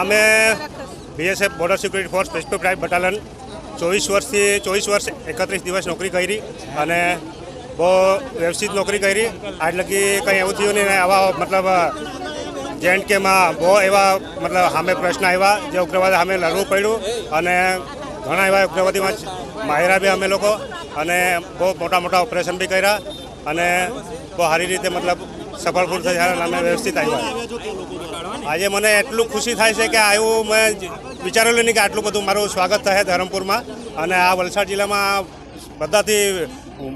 અમે BSF border security force specific private battalion ચોવીસ વર્ષથી, ચોવીસ વર્ષ એકત્રીસ દિવસ નોકરી કરી અને બહુ વ્યવસ્થિત નોકરી કરી. આજ લગી કંઈ એવું થયું નહીં આવા, મતલબ જે એન્ડ કેમાં બહુ એવા, મતલબ, સામે પ્રશ્ન આવ્યા જે ઉગ્રવાદ સામે લડવું પડ્યું અને ઘણા એવા ઉગ્રવાદીમાં માહિરા બી અમે લોકો અને બહુ મોટા મોટા ઓપરેશન બી કર્યા અને બહુ સારી રીતે, મતલબ સફળ પૂર થયા અમે વ્યવસ્થિત આવ્યા આજે મને એટલું ખુશી થાય છે કે આવું મેં વિચારેલું નહીં કે આટલું બધું મારું સ્વાગત થાય ધરમપુરમાં. અને આ વલસાડ જિલ્લામાં બધાથી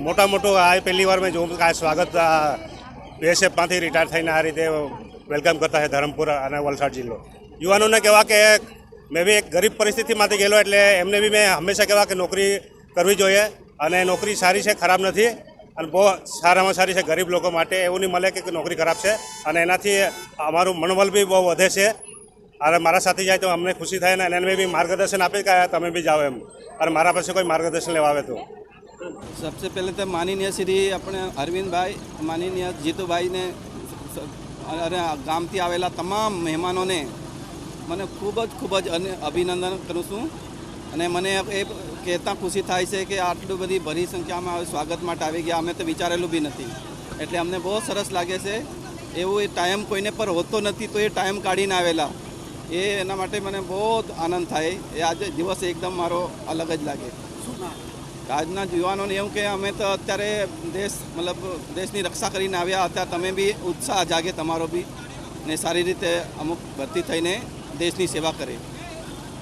મોટા મોટું આ પહેલી વાર મેં જોઉં કે આ સ્વાગત બીએસએફમાંથી રિટાયર થઈને આ રીતે વેલકમ કરતા છે ધરમપુર અને વલસાડ જિલ્લો. યુવાનોને કહેવા કે મેં બી એક ગરીબ પરિસ્થિતિમાંથી ગયેલો એટલે એમને બી મેં હંમેશા કહેવા કે નોકરી કરવી જોઈએ. અને નોકરી સારી છે, ખરાબ નથી. અને બહુ સારામાં સારી છે ગરીબ લોકો માટે એવું નહીં મળે કે નોકરી ખરાબ છે અને એનાથી અમારું મનોબળ બી બહુ વધે છે અને મારા સાથે જાય તો અમને ખુશી થાય ને અને એને બી માર્ગદર્શન આપે કે તમે બી જાઓ એમ અને મારા પાસે કોઈ માર્ગદર્શન લેવા આવે તો सबसे पहले तो माननीय श्री આપણે અરવિંદભાઈ માનનીય જીતુભાઈને સ- અને ગામથી આવેલા તમામ મહેમાનોને મને ખૂબ જ ખૂબ જ અન- અભિનંદન કરું છું અને મને એ કહેતા ખુશી થાય છે કે આટલું બધી ભરી સંખ્યામાં હવે સ્વાગત માટે આવી ગયા. અમે તો વિચારેલું બી નથી. એટલે અમને બહુ સરસ લાગે છે. એવું એ ટાઈમ કોઈને પર હોતો નથી તો એ ટાઈમ કાઢીને આવેલા. એ એના માટે મને બહુ આનંદ થાય. એ આજે દિવસ એકદમ મારો અલગ જ લાગે. આજના યુવાનોને એવું કે અમે તો અત્યારે દેશ, મતલબ દેશની રક્ષા કરીને આવ્યા હતા. તમે બી ઉત્સાહ જાગે તમારો બી. ને સારી રીતે અમુક ભરતી થઈને દેશની સેવા કરે.